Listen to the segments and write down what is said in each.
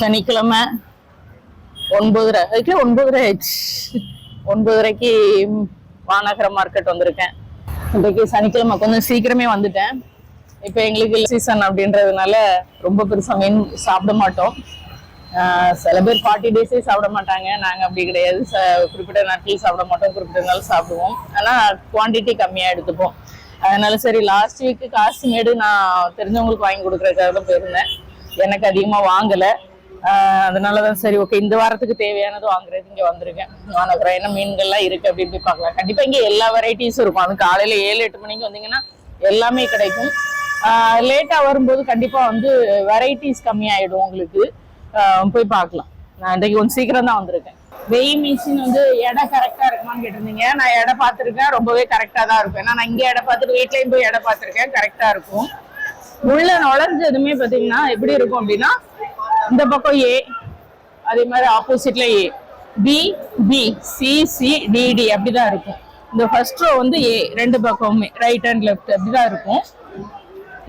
சனிக்கிழமை ஒன்பதுரை ஒன்பதுரை ஒன்பதரை ஆயிடுச்சு. ஒன்பதுரைக்கு மாநகர மார்க்கெட் வந்திருக்கேன். இன்றைக்கு சனிக்கிழமை கொஞ்சம் சீக்கிரமே வந்துட்டேன். இப்போ எங்களுக்கு சீசன் அப்படின்றதுனால ரொம்ப பெருசாக மீன் சாப்பிட மாட்டோம். சில பேர் ஃபார்ட்டி டேஸே சாப்பிட மாட்டாங்க. நாங்கள் அப்படி கிடையாது. ச குறிப்பிட்ட நாட்கள் சாப்பிட மாட்டோம். குறிப்பிட்ட நாள் சாப்பிடுவோம். ஆனால் குவாண்டிட்டி கம்மியாக எடுத்துப்போம். அதனால சரி லாஸ்ட் வீக்கு காசுமேடு நான் தெரிஞ்சவங்களுக்கு வாங்கி கொடுக்குறதுக்காக தான் போயிருந்தேன். எனக்கு அதிகமாக வாங்கலை. அதனால தான் சரி ஓகே இந்த வாரத்துக்கு தேவையானது வாங்குறது இங்கே வந்திருக்கேன். வானகரம் என்ன மீன்கள்லாம் இருக்கு அப்படி இப்படி பார்க்கலாம். கண்டிப்பாக இங்கே எல்லா வெரைட்டிஸும் இருக்கும். அது காலையில் ஏழு எட்டு மணிக்கு வந்தீங்கன்னா எல்லாமே கிடைக்கும். லேட்டாக வரும்போது கண்டிப்பாக வந்து வெரைட்டிஸ் கம்மியாயிடும் உங்களுக்கு. போய் பார்க்கலாம். நான் இன்றைக்கு கொஞ்சம் சீக்கிரம் தான் வந்திருக்கேன். வெய் மிஷின் வந்து எடை கரெக்டா இருக்குமான்னு கேட்டிருந்தீங்க. நான் எடை பார்த்துருக்கேன். ரொம்பவே கரெக்டா தான் இருக்கும். ஏன்னா நான் இங்கே எடை பார்த்துட்டு வீட்லயும் போய் எடை பார்த்துருக்கேன். கரெக்டா இருக்கும். உள்ள நுழைஞ்சதுமே பார்த்தீங்கன்னா எப்படி இருக்கும் அப்படின்னா இந்த பக்கம் ஏ அதே மாதிரி ஆப்போசிட்ல A B B C C DD அப்படிதான் இருக்கும். இந்த ஃபர்ஸ்ட் ரோ வந்து ஏ ரெண்டு பக்கமுமே ரைட் அண்ட் லெஃப்ட் அப்படிதான் இருக்கும்.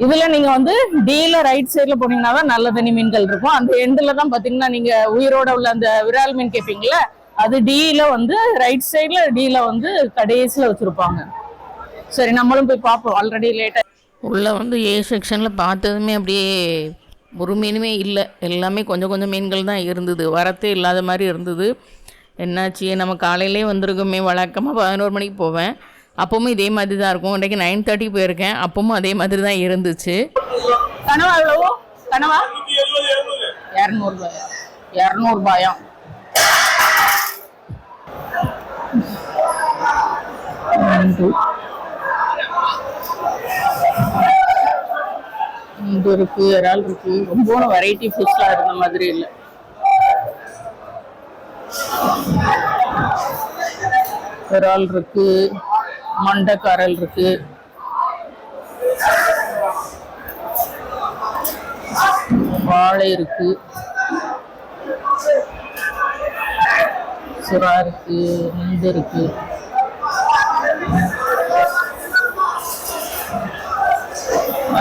இதுல நீங்க வந்து டீல ரைட் சைட்ல போனீங்கன்னா தான் நல்ல தனி மீன்கள் இருக்கும். அந்த எண்ட்ல தான் பாத்தீங்கன்னா நீங்க உயிரோட உள்ள அந்த விரால் மீன் கேட்பீங்கல்ல அது டீல வந்து ரைட் சைட்ல டீல வந்து கடைசியில வச்சிருப்பாங்க. சரி நம்மளும் போய் பார்ப்போம். ஆல்ரெடி லேட்டா உள்ளே வந்து ஏ செக்ஷனில் பார்த்ததுமே அப்படியே ஒரு மீனுமே இல்லை. எல்லாமே கொஞ்சம் கொஞ்சம் மீன்கள் தான் இருந்தது. வரத்தே இல்லாத மாதிரி இருந்தது. என்னாச்சு? நம்ம காலையிலே வந்திருக்கோமே. வழக்கமாக பதினோரு மணிக்கு போவேன். அப்பவும் இதே மாதிரி தான் இருக்கும். இன்றைக்கி நைன் தேர்ட்டி போயிருக்கேன். அப்பவும் அதே மாதிரி தான் இருந்துச்சு. கனவா எவ்வளவோ கனவா? இரநூறு ரூபாயா இரநூறு ரூபாயாம் இருக்கு இறால் இருக்கு. ரொம்ப வெரைட்டி ஃபுட்ஸ்லாம் இருந்த மாதிரி இல்லை. இறால் இருக்கு. மண்டக்காரல் இருக்கு. வாழை இருக்கு. சுறா இருக்கு நண்டு இருக்கு.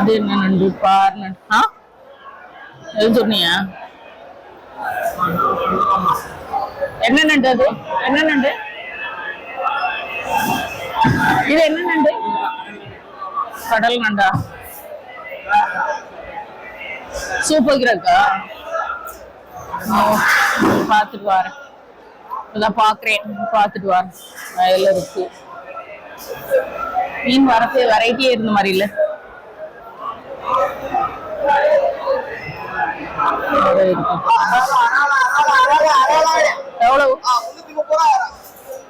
அது என்ன நண்டு? பார் நண்டு. ஆ? எது சொன்னியா? என்ன நண்டு அது? என்ன நண்டு? இது என்ன நண்டு? கடல் நண்டா? சூப்பர் கிரக்கா பார்த்துட்டு வரேன். இப்பதான் பாக்குறேன் பார்த்துட்டு வரேன். வயல்ல இருக்கு. மீன் வரத்து வெரைட்டியே இருந்த மாதிரி இல்லை. எவ்வளவு?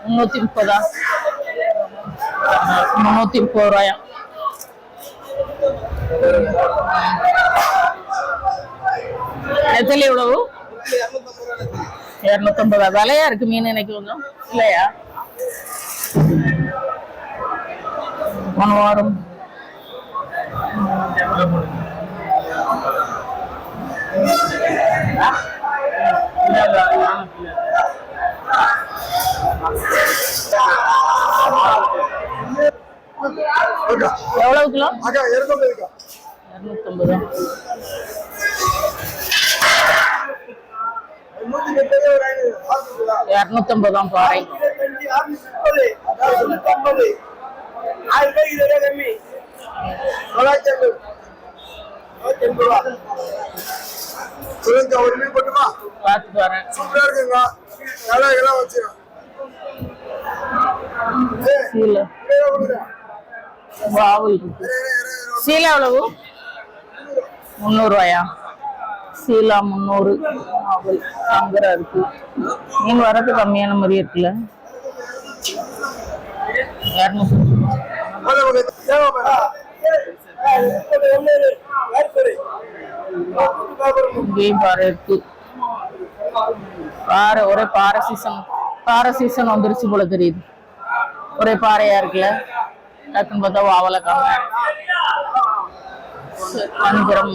முன்னூத்தி முப்பதா? முன்னூத்தி முப்பது ரூபாயா? நெத்தலி எவ்வளவு? இரநூத்தம்பதா விலையா இருக்கு மீன் இன்னைக்கு கொஞ்சம்? இல்லையா? ஒன் வாரம். எவ்வளவு கிலோ? அக்கா இரநூத்தம்பது இருக்கா. இரநூத்தம்பது இரநூத்தம்பதாம் பாறை. அறுநூத்தி ஐம்பது. தொள்ளாயிரத்தி ஐம்பது ரூபா. சொல்லுங்க ஒரு மீன் போட்டுமா பார்த்துட்டு வரேன் சூப்பரா இருக்குங்க நல்லா இதெல்லாம் வச்சிடும் சீலை எவ்வளவு முந்நூறுவாயா சீலா முந்நூறு ஆவல் சங்கரா இருக்கு மீன் வரது கம்மியான மாதிரி இருக்குல்ல இரநூத்தி இங்கேயும் பாறை இருக்கு. பாறை ஒரே பாறை சீசன் பாறை சீசன் வந்துருச்சு போல தெரியுது. ஒரே பாறையா இருக்குல்ல? டக்குன்னு பார்த்தா வாவலை காம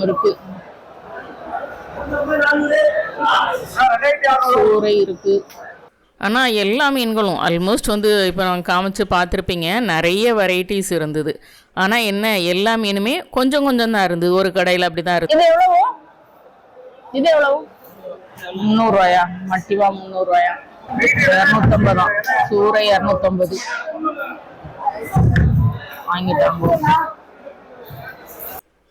இருக்கு. சூறை இருக்கு. ஆனால் எல்லா மீன்களும் ஆல்மோஸ்ட் வந்து இப்போ நான் காமிச்சு பார்த்துருப்பீங்க. நிறைய வெரைட்டிஸ் இருந்தது. ஆனால் என்ன? எல்லா மீனுமே கொஞ்சம் கொஞ்சம் தான் இருந்தது. ஒரு கடையில் அப்படி தான் இருந்தது இது எவ்வளவு? இது எவ்வளவு? முந்நூறுவாயா? மட்டிவா முந்நூறுவாயா? இரநூத்தம்பதா சூறை இரநூத்தம்பது. வாங்கிட்டாங்க.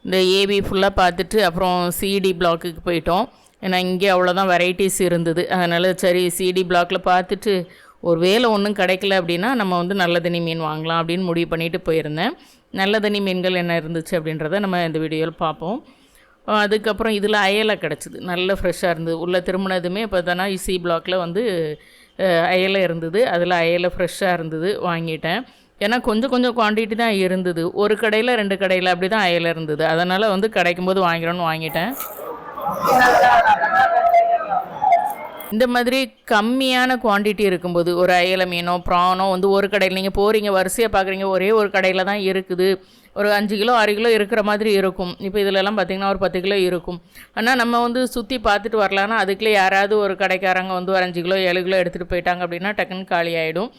இந்த ஏபி ஃபுல்லாக பார்த்துட்டு அப்புறம் சிடி பிளாக்குக்கு போயிட்டோம். ஏன்னா இங்கே அவ்வளோதான் வெரைட்டிஸ் இருந்தது. அதனால் சரி சிடி பிளாக்ல பார்த்துட்டு ஒரு வேலை ஒன்றும் கிடைக்கல அப்படின்னா நம்ம வந்து நல்ல தண்ணி மீன் வாங்கலாம் அப்படின்னு முடிவு பண்ணிட்டு போயிருந்தேன். நல்ல தண்ணி மீன்கள் என்ன இருந்துச்சு அப்படின்றத நம்ம இந்த வீடியோவில் பார்ப்போம். அதுக்கப்புறம் இதில் அயலை கிடச்சிது. நல்ல ஃப்ரெஷ்ஷாக இருந்தது. உள்ளே திரும்பினதுமே இப்போ தானே சி பிளாக்கில் வந்து அயலை இருந்தது. அதில் அயலை ஃப்ரெஷ்ஷாக இருந்தது வாங்கிட்டேன். ஏன்னா கொஞ்சம் கொஞ்சம் குவான்டிட்டி தான் இருந்தது. ஒரு கடையில் ரெண்டு கடையில் அப்படி தான் அயலை இருந்தது. அதனால் வந்து கிடைக்கும் போது வாங்கிட்டேன். இந்த மாதிரி கம்மியான குவாண்டிட்டி இருக்கும்போது ஒரு அயல மீனோ ப்ரானோ வந்து ஒரு கடையில் நீங்கள் போகிறீங்க வரிசையாக பார்க்குறீங்க ஒரே ஒரு கடையில் தான் இருக்குது. ஒரு அஞ்சு கிலோ ஆறு கிலோ இருக்கிற மாதிரி இருக்கும். இப்போ இதிலெல்லாம் பார்த்திங்கன்னா ஒரு பத்து கிலோ இருக்கும். ஆனால் நம்ம வந்து சுற்றி பார்த்துட்டு வரலான்னா அதுக்குள்ளே யாராவது ஒரு கடைக்காரங்க வந்து ஒரு அஞ்சு கிலோ ஏழு கிலோ எடுத்துகிட்டு போயிட்டாங்க அப்படின்னா டக்குன்னு காலி ஆகிடும்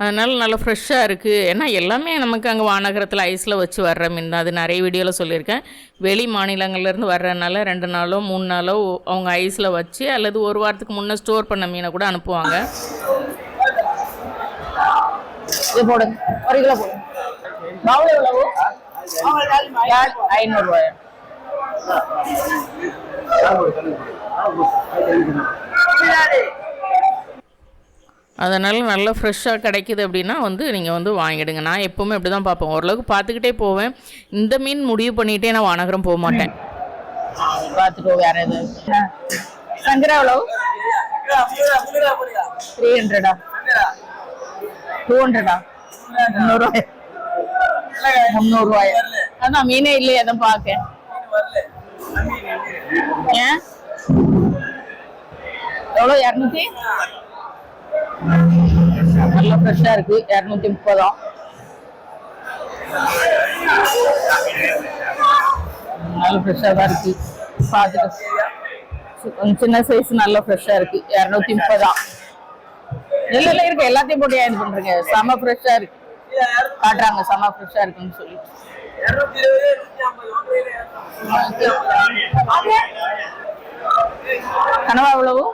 அதனால் நல்லா ஃப்ரெஷ்ஷாக இருக்குது ஏன்னா எல்லாமே நமக்கு அங்கே வானகரத்தில் ஐஸில் வச்சு வர்ற மீன் தான் அது நிறைய வீடியோவில் சொல்லியிருக்கேன் வெளி மாநிலங்கள்லேருந்து வர்றதுனால ரெண்டு நாளோ மூணு நாளோ அவங்க ஐஸில் வச்சு அல்லது ஒரு வாரத்துக்கு முன்னே ஸ்டோர் பண்ண மீனை கூட அனுப்புவாங்க இது போடுங்க ஒரு கிலோ ஐநூறுரூவாயா அதனால் நல்லா ஃப்ரெஷ்ஷாக கிடைக்குது அப்படின்னா வந்து நீங்கள் வந்து வாங்கிடுங்க. நான் எப்போவுமே அப்படி தான் பார்ப்பேன். ஓரளவுக்கு பார்த்துக்கிட்டே போவேன். இந்த மீன் முடிவு பண்ணிகிட்டே நான் வானகரம் போக மாட்டேன். பார்த்துட்டு வேற எதாவது சங்கரா எவ்வளோ த்ரீ ஹண்ட்ரடா டூ ஹண்ட்ரடா முந்நூறுவாயா. முந்நூறுவாயா. அதான் மீனே இல்லையே அதான் பார்க்க ஏன்? எவ்வளோ இரநூத்தி? நல்லா ஃப்ரெஷ்ஷாக இருக்கு. இரநூத்தி முப்பதாம் நல்ல ஃப்ரெஷ்ஷாக தான் இருக்கு. பார்த்துட்டு சின்ன சைஸ் நல்ல ஃப்ரெஷ்ஷாக இருக்கு. இரநூத்தி முப்பதாம் இல்ல இல்ல இருக்கு எல்லாத்தையும் போட்டு ஏன் பண்ணுறீங்க பண்றீங்க. செம ஃப்ரெஷ்ஷா இருக்கு. காட்டுறாங்க செம ஃப்ரெஷ்ஷா இருக்குன்னு சொல்லி. கனவா எவ்வளவு?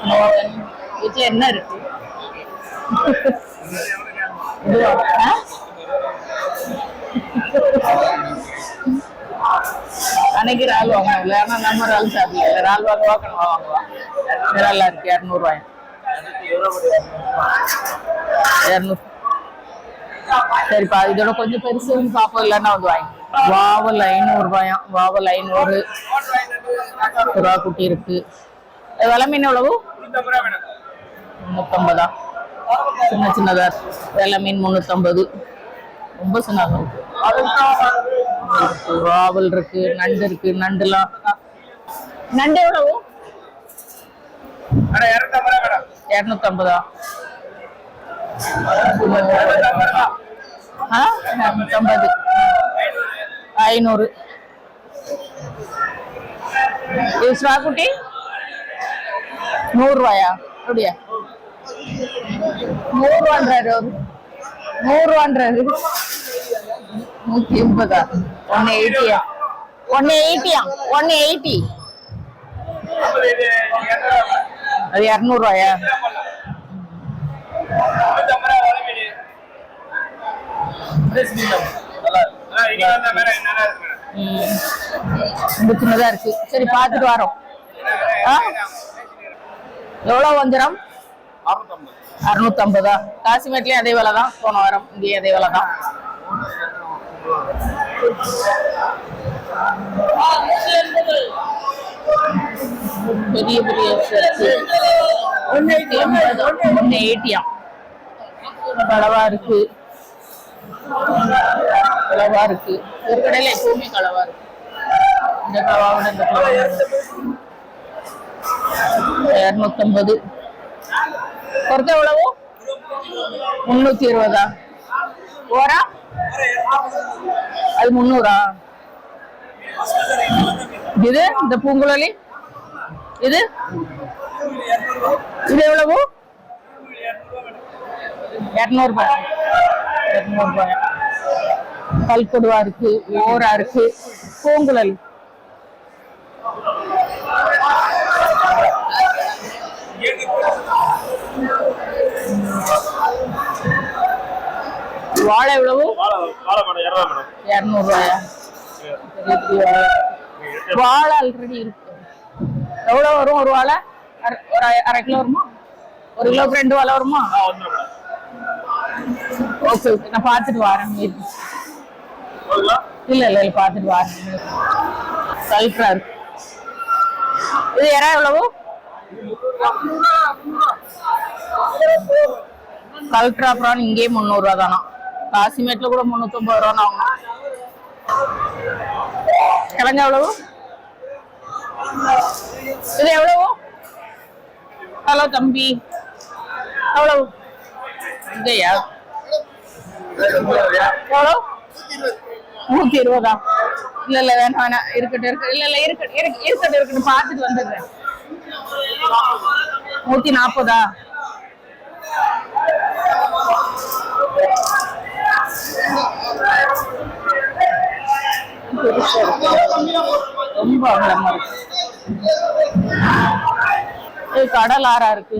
கனவா என்ன இருக்கு? அன்னைக்கு இறால் வாங்கினாங்கல்ல ஆனா நம்ம இறால் சாப்பிடல. இறால் வாங்க வாக்கணும் வாங்குவா இறால்லாம் இருக்கு இரநூறுவாயா இரநூறு. சரிப்பா இதோட கொஞ்சம் பெருசு வந்து பாப்போம் இல்லைன்னா வந்து வாங்கி வாவல் ஐநூறு ரூபாயாம் வாவல் ஐநூறு. புறா குட்டி இருக்கு. விலை மீன் எவ்வளவு முன்னூத்தம்பதா? சின்ன சின்னதா. இருக்கு. வெள்ளை மீன் முன்னூத்தம்பது. ரொம்ப சின்னதா. இருக்கு வாவல் இருக்கு நண்டு இருக்கு நண்டுலாம். நண்டு எவ்வளவு? இரநூத்தம்பதா ஆ இரநூத்தம்பது. ஐநூறு. இது குட்டி நூறுரூவாயா? அப்படியா? நூறுரூவான்றாரு ஒரு நூறுரூவான்றாரு. நூற்றி எண்பதா? ஒன்று எயிட்டியா? ஒன்று எயிட்டியா? ஒன்று எயிட்டி? அது இரநூறுவாயா? ம். சின்னதா இருக்கு சரி பார்த்துட்டு வரோம்? எவ்வளவு வந்துடும் அறுநூத்தம்பதா காசிமேட்லயும் அதே விலை தான் போன வாரம் இங்கேயும் அதே விலை தான் பெரிய பெரிய ஒன்னு எயிட்டியா களவா இருக்கு களவா இருக்கு. ஒரு கடையில எப்பவுமே களவா இருக்கு. இந்த களவாவோட இந்த களவா இரநூத்தம்பது. பொறுத்த எவ்வளவு? முன்னூத்தி இருபதா? ஓரா அது முந்நூறா இது இந்த பூங்குழலி? இது? இது எவ்வளவு? இரநூறு ரூபாய் கல்கொடுவா இருக்கு ஓரா இருக்கு பூங்குழல். வாழை எவ்வளவு? வாழை வாழை. ஆல்ரெடி இருக்கு. எவ்வளவு வரும் ஒரு வாழை? அரை- ஒரு அரை- கிலோ வருமா? ஒரு கிலோக்கு ரெண்டு வாழை வருமா? Okay okay. நான் பார்த்துட்டு வரேன் இல்ல இல்ல இல்ல பாத்துட்டு வா. சல்ட்ரா இருக்கு. இது இறா எவ்வளவு? கல்ட்ரா ப்ரான் இங்கேயே முந்நூறு ரூபா தானா? காசிமேட்ல கூட முந்நூத்தொன்பது ரூபா ஆகும் கிழங்கு எவ்வளவு? இது எவ்வளவு? ஹலோ தம்பி. எவ்வளவு? இங்கேயா எவ்வளவு? நூத்தி இருபதா? இல்ல இல்ல வேணாம் வேணாம். இருக்கட்டும் இருக்கு இல்ல இல்ல இருக்கட்டும் இருக்கட்டும் இருக்கட்டும். பார்த்துட்டு வந்துடுறேன். நூத்தி நாற்பதா? ரொம்ப அகலமா இருக்கு. கடல் ஆறா இருக்கு.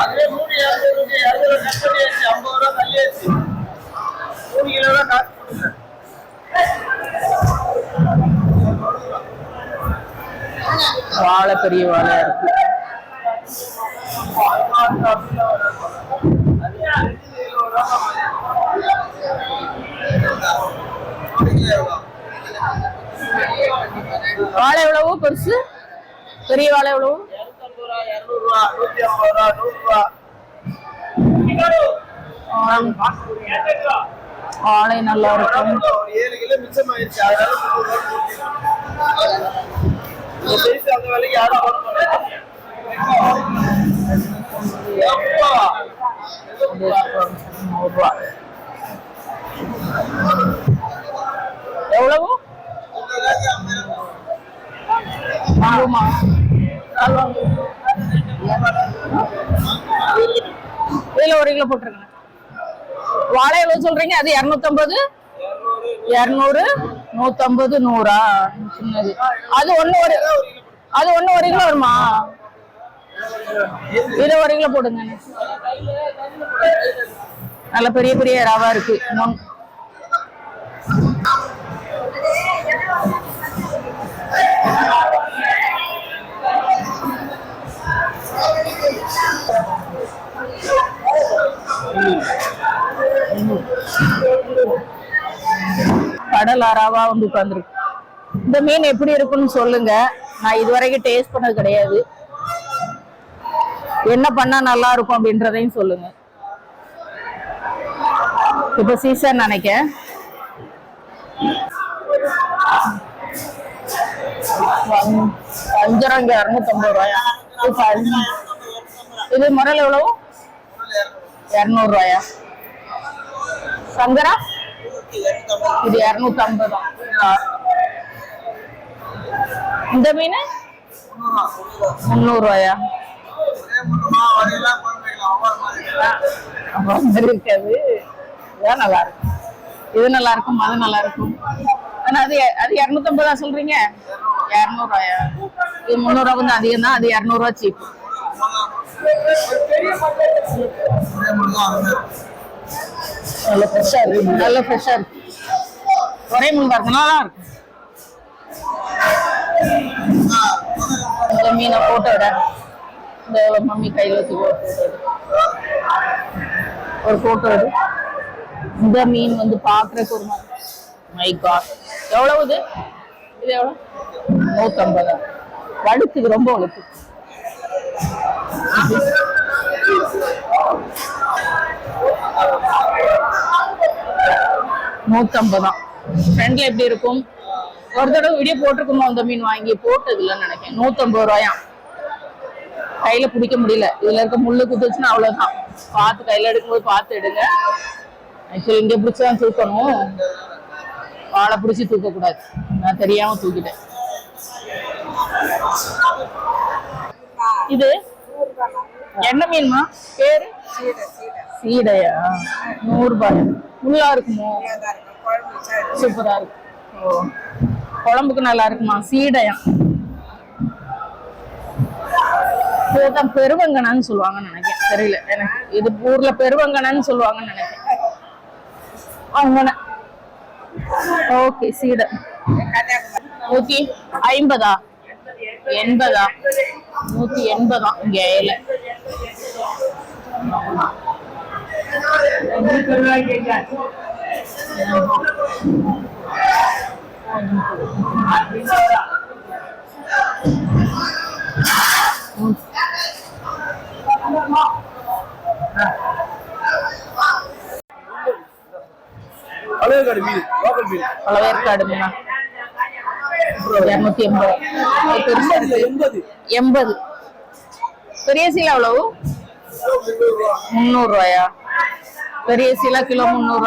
அதே மூணு இரநூறு இரநூறு கட் பண்ணியாச்சு ஐம்பது ரூபா தள்ளியாச்சு மூணு கிலோ தான் காசு கொடுங்க வாழை பெரிய வாழ இருக்கு. வாழை எவ்வளவு பெருசு. பெரிய வாழை எவ்வளவு. ஐம்பது ரூபா நூறுரூவா வாழை நல்லா இருக்கும் ஏழு கிலோ அதனால. இந்த size அந்த விலைக்கு யாரும் எவ்வளவு? இதுல ஒரு கிலோ போட்டுருங்க வாழை எவ்வளவு சொல்றீங்க? அது இருநூத்தம்பது. இருநூறு. நூத்தம்பது நூறா? சொன்னது. அது ஒண்ணு ஒரு அது ஒண்ணு ஒரு கிலோ வருமா? இது ஒரு கிலோ போடுங்க. நல்ல பெரிய பெரிய ரவா இருக்கு. கடல் அறாவா வந்து உட்கார்ந்துருக்கு. இந்த மீன் எப்படி இருக்குன்னு சொல்லுங்க. நான் இதுவரைக்கும் டேஸ்ட் பண்ணது கிடையாது. என்ன பண்ணா நல்லா இருக்கும் அப்படின்றதையும் சொல்லுங்க. இப்ப சீசன் நினைக்கேன் வஞ்சரம் இங்க இரநூத்தம்பது ரூபாயா? இது முறையில் எவ்வளவு? இரநூறு ரூபாயா சங்கரா? இது இருநூத்தி ஐம்பதா இந்த மீன்? முந்நூறு ரூபாயா அப்புறம் மாதிரி இருக்காது இதான் நல்லா இருக்கும். இது நல்லா இருக்கும் அது நல்லா இருக்கும். ஆனா அது அது இரநூத்தம்பதா சொல்றீங்க? இரநூறுவாயா? இது முந்நூறுவா கொஞ்சம் அதிகம் தான் அது இரநூறுவா சீப்பு. நல்ல ஃப்ரெஷ்ஷா இருக்கு. நல்ல ஃப்ரெஷ்ஷா இருக்கு. ஒரே மீன் தான் நல்லா இருக்கு. இந்த மீனை போட்டோ விட. இந்த மம்மி கையில வச்சு ஒரு ஒரு போட்டோ எடு. இந்த மீன் வந்து பாக்குறதுக்கு ஒரு மாதிரி. மை காட் எவ்வளவு இது? இது எவ்வளவு? நூற்றம்பதா வழுக்குது ரொம்ப வழுக்கு நூத்தம்பதாம் ஃப்ரெண்ட்ல எப்படி இருக்கும்? ஒரு தடவை வீடியோ போட்டிருக்குமோ அந்த மீன் வாங்கி போட்டது இல்லைன்னு நினைக்கிறேன். நூத்தம்பது ரூபாயா? கையில பிடிக்க முடியல. இதுல இருக்க முள்ளு குத்துச்சுன்னா அவ்வளவுதான். பார்த்து கையில எடுக்கும்போது பார்த்து எடுங்க. ஆக்சுவலி இங்க பிடிச்சதான் தூக்கணும். வாழை பிடிச்சி தூக்க கூடாது நான் தெரியாம தூக்கிட்டேன். இது? என்ன மீன்மா? பேரு? சீடையா? நூறுபாய் உள்ளா இருக்குமோ? சூப்பரா இருக்கு. ஓ குழம்புக்கு நல்லா இருக்குமா? சீடையா. இதுதான் பெருவங்கனான்னு சொல்லுவாங்கன்னு நினைக்கிறேன். தெரியல. எனக்கு இது ஊர்ல பெருவங்கனான்னு சொல்லுவாங்கன்னு நினைக்கிறேன். அவங்க ஓகே சீடை. நூத்தி ஐம்பதா? எண்பதா? நூத்தி எண்பதா? இங்க ஏல பழையக்காடு மீன் லோக்கல் மீன் பழவேற்காடு மீனா இருநூத்தி எண்பது. எண்பது எண்பது. பெரிய சீலா எவ்வளவு? முந்நூறு ரூபாயா? பெரிய சில கிலோ முந்நூறு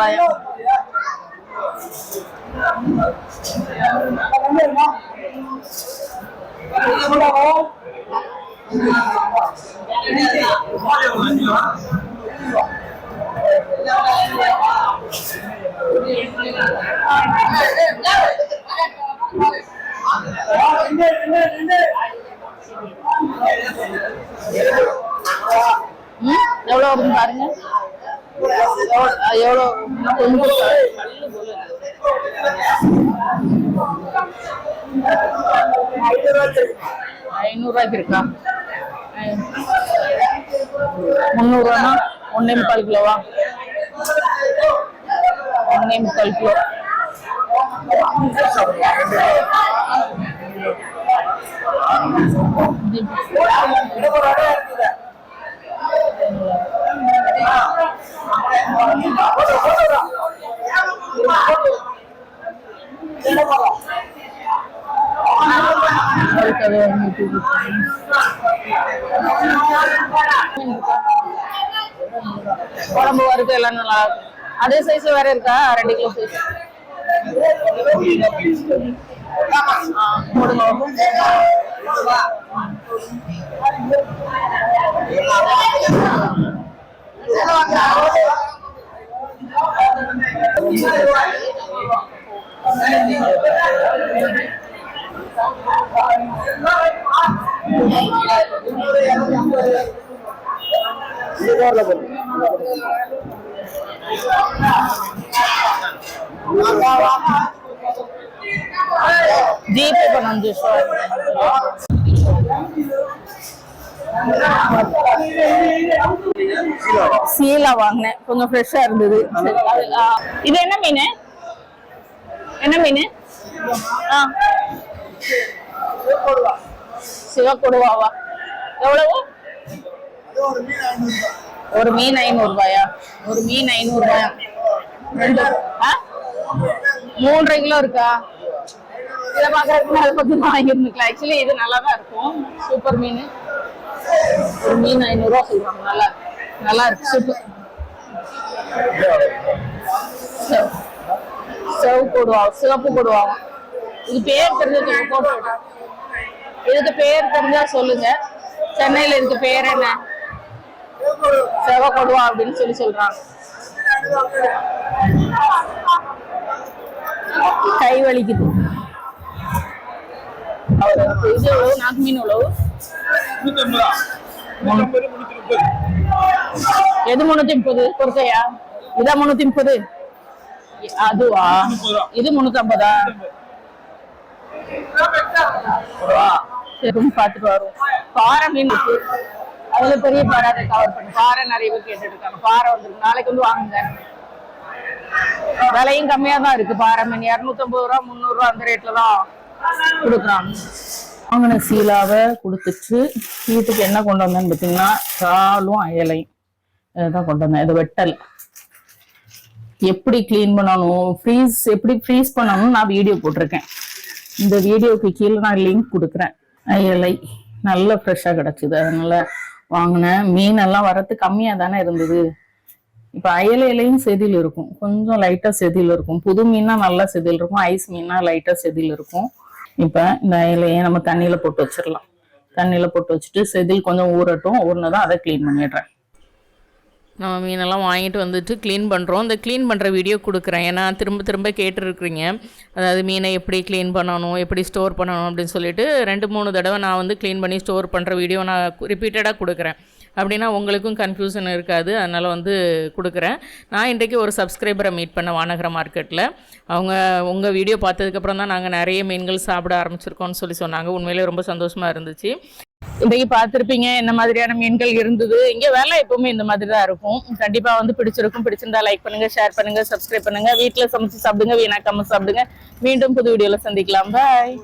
எவ்வளோ ம் வருது பாருங்க. எவ்வளோ எவ்வளவு இருக்கா ஒன்னே முக்கால் கிலோவா? ஒன்னே முக்கால் கிலோ. அதுக்கு குழம்பு வறுத்து எல்லாம் நல்லா இருக்கும் அதே சைஸ் வேற இருக்கா? ரெண்டு கிலோ சைஸ் போடுங்க. ஜிபே பண்ண அஞ்சு சீலா வாங்கினேன். கொஞ்சம் ஃப்ரெஷ்ஷா இருந்தது. இது என்ன மீன்? என்ன மீன்? ஆ. சிவக்கொடுவாவா? எவ்வளவு? ஒரு மீன் ஐநூறு ரூபாயா ஒரு மீன் ஐநூறு ரூபாயா ரெண்டு ஆ? மூன்றரை கிலோ இருக்கா? இதை பாக்குறதுக்கு அதை பத்தி வாங்கிருந்துக்கலாம் ஆக்சுவலி இது நல்லா தான் இருக்கும். சூப்பர் மீன். ஒரு மீன் ஐநூறுரூவா சொல்றாங்க நல்லா நல்லா இருக்கு. சூப்பர் செவ்- போடுவாங்க. சிவப்பு போடுவாங்க. இது பேர் தெரிஞ்சது போட்டோ இதுக்கு பேர் தெரிஞ்சா சொல்லுங்க. சென்னையில இதுக்கு பேர் என்ன? செவ கொடுவா அப்படின்னு சொல்லி சொல்றாங்க. கை வலிக்குது. அவ்வளவு இது எவ்வளவு? நாக்கு மீன் எவ்வளவு? எது முன்னூத்தி முப்பது? பொறுக்கையா இதா முன்னூத்தி முப்பது? அதுவா? இது முன்னூத்தி ஐம்பதா? சரி வரும். பாறை மீன் இருக்கு. அதுல பெரிய பாறை அதை கவர் பண்ணு. பாறை நிறைய பேர் கேட்டுட்டு இருக்காங்க பாறை வந்துருக்கு. நாளைக்கு வந்து வாங்குங்க. விலையும் கம்மியா தான் இருக்கு. பாறை மீன். இரநூத்தம்பது ரூபா முந்நூறு ரூபா அந்த ரேட்ல தான் கொடுக்குறாங்க. வாங்கின சீலாவை கொடுத்துச்சு வீட்டுக்கு என்ன கொண்டு வந்தேன்னு பார்த்தீங்கன்னா சாலும் அயலையும். இதான் கொண்டு வந்தேன். இது வெட்டல். எப்படி க்ளீன் பண்ணணும்? ஃப்ரீஸ் எப்படி ஃப்ரீஸ் பண்ணணும் நான் வீடியோ போட்டிருக்கேன். இந்த வீடியோக்கு கீழே நான் லிங்க் கொடுக்குறேன். அயலை நல்ல ஃப்ரெஷ்ஷாக கிடச்சிது. அதனால வாங்கினேன். மீன் எல்லாம் வரத்து கம்மியாக தானே இருந்தது. இப்போ அயலையிலையும் செதில் இருக்கும். கொஞ்சம் லைட்டாக செதில் இருக்கும். புது மீனா நல்லா செதில் இருக்கும். ஐஸ் மீனா லைட்டாக செதில் இருக்கும். இப்போ இந்த இலையை நம்ம தண்ணியில் போட்டு வச்சிடலாம் தண்ணியில் போட்டு வச்சுட்டு செதில் கொஞ்சம் ஊறட்டும். ஊறினதான் அதை க்ளீன் பண்ணிடுறேன். நம்ம மீனெல்லாம் வாங்கிட்டு வந்துட்டு க்ளீன் பண்ணுறோம் இந்த க்ளீன் பண்ணுற வீடியோ கொடுக்குறேன். ஏன்னா திரும்ப திரும்ப கேட்டுருக்குறீங்க. அதாவது மீனை எப்படி க்ளீன் பண்ணணும் எப்படி ஸ்டோர் பண்ணணும் அப்படின்னு சொல்லிட்டு ரெண்டு மூணு தடவை நான் வந்து க்ளீன் பண்ணி ஸ்டோர் பண்ணுற வீடியோ நான் ரிப்பீட்டடாக கொடுக்குறேன். அப்படின்னா உங்களுக்கும் கன்ஃபியூஷன் இருக்காது. அதனால் வந்து கொடுக்குறேன். நான் இன்றைக்கு ஒரு சப்ஸ்கிரைபரை மீட் பண்ண வானகர மார்க்கெட்டில் அவங்க உங்கள் வீடியோ பார்த்ததுக்கப்புறம் தான் நாங்கள் நிறைய மீன்கள் சாப்பிட ஆரம்பிச்சிருக்கோம்னு சொல்லி சொன்னாங்க. உண்மையிலே ரொம்ப சந்தோஷமாக இருந்துச்சு. இன்றைக்கு பார்த்துருப்பீங்க என்ன மாதிரியான மீன்கள் இருந்தது. இங்கே வேலை எப்பவுமே இந்த மாதிரி தான் இருக்கும். கண்டிப்பாக வந்து பிடிச்சிருக்கும். பிடிச்சிருந்தா லைக் பண்ணுங்க ஷேர் பண்ணுங்க சப்ஸ்கிரைப் பண்ணுங்க. வீட்டில் சமைச்சு சாப்பிடுங்க வீணாக்காம சாப்பிடுங்க. மீண்டும் புது வீடியோவில் சந்திக்கலாம். பாய்